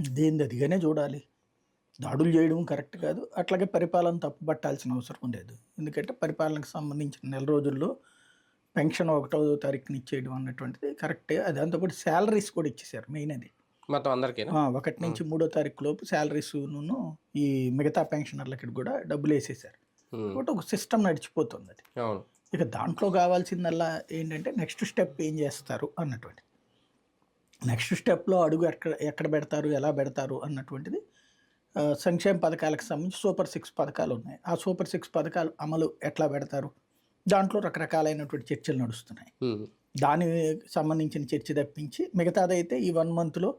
దేనిది అదిగానే చూడాలి. దాడులు చేయడం కరెక్ట్ కాదు. అట్లాగే పరిపాలన తప్పు పట్టాల్సిన అవసరం లేదు. ఎందుకంటే పరిపాలనకు సంబంధించిన నెల రోజుల్లో పెన్షన్ ఒకటో తారీఖున ఇచ్చేయడం అన్నటువంటిది కరెక్టే. అది దాంతోపాటు శాలరీస్ కూడా ఇచ్చేసారు మెయిన్ అది. మొత్తం అందరికీ ఒకటి నుంచి మూడో తారీఖు లోపు శాలరీస్ ఈ మిగతా పెన్షనర్లకి కూడా డబ్బులు వేసేసారు కాబట్టి ఒక సిస్టమ్ నడిచిపోతుంది అది. ఇక దాంట్లో కావాల్సిందల్లా ఏంటంటే నెక్స్ట్ స్టెప్ ఏం చేస్తారు అన్నటువంటి నెక్స్ట్ స్టెప్లో అడుగు ఎక్కడ ఎక్కడ పెడతారు ఎలా పెడతారు అన్నటువంటిది సంక్షేమ పథకాలకు సంబంధించి సూపర్ సిక్స్ పథకాలు ఉన్నాయి. ఆ సూపర్ సిక్స్ పథకాలు అమలు ఎట్లా పెడతారు? దాంట్లో రకరకాలైనటువంటి చర్చలు నడుస్తున్నాయి. దానికి సంబంధించిన చర్చ తప్పించి మిగతాదైతే ఈ వన్ మంత్లో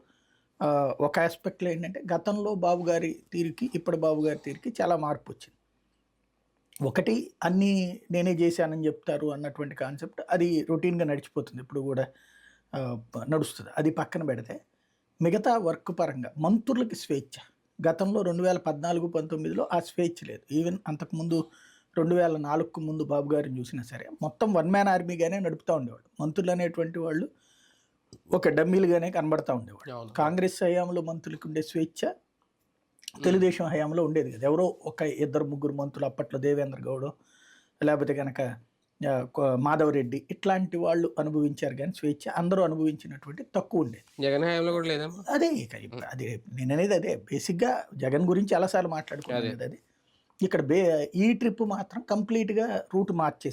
ఒక ఆస్పెక్ట్లో ఏంటంటే గతంలో బాబు గారి తీరుకి ఇప్పుడు బాబు గారి తీరుకి చాలా మార్పు వచ్చింది. ఒకటి అన్నీ నేనే చేశానని చెప్తారు అన్నటువంటి కాన్సెప్ట్ అది రొటీన్గా నడిచిపోతుంది. ఇప్పుడు కూడా నడుస్తుంది. అది పక్కన పెడితే మిగతా వర్క్ పరంగా మంత్రులకి స్వేచ్ఛ. గతంలో రెండు వేల పద్నాలుగు పంతొమ్మిదిలో ఆ స్వేచ్ఛ లేదు. ఈవెన్ అంతకుముందు రెండు వేల నాలుగుకు ముందు బాబు గారిని చూసినా సరే మొత్తం వన్ మ్యాన్ ఆర్మీగానే నడుపుతూ ఉండేవాళ్ళు మంత్రులు అనేటువంటి వాళ్ళు ఒక డమ్మీలుగానే కనబడతా ఉండేవాళ్ళు. అవును. కాంగ్రెస్ హయాంలో మంత్రులకు ఉండే స్వేచ్ఛ తెలుగుదేశం హయాంలో ఉండేది కదా. ఎవరో ఒక ఇద్దరు ముగ్గురు మంత్రులు అప్పట్లో దేవేంద్ర గౌడ్ లేకపోతే కనుక మాధవరెడ్డి ఇట్లాంటి వాళ్ళు అనుభవించారు కానీ స్వేచ్ఛ అందరూ అనుభవించినటువంటి తక్కువ ఉండేది. జగన్ హయాంలో కూడా లేదమ్మా? అదే అదే నేను అనేది అదే బేసిక్గా జగన్ గురించి చాలాసార్లు మాట్లాడుకున్నాను కదా అది. ఇక్కడ బే ఈ ట్రిప్ మాత్రం కంప్లీట్గా రూట్ మార్చేసి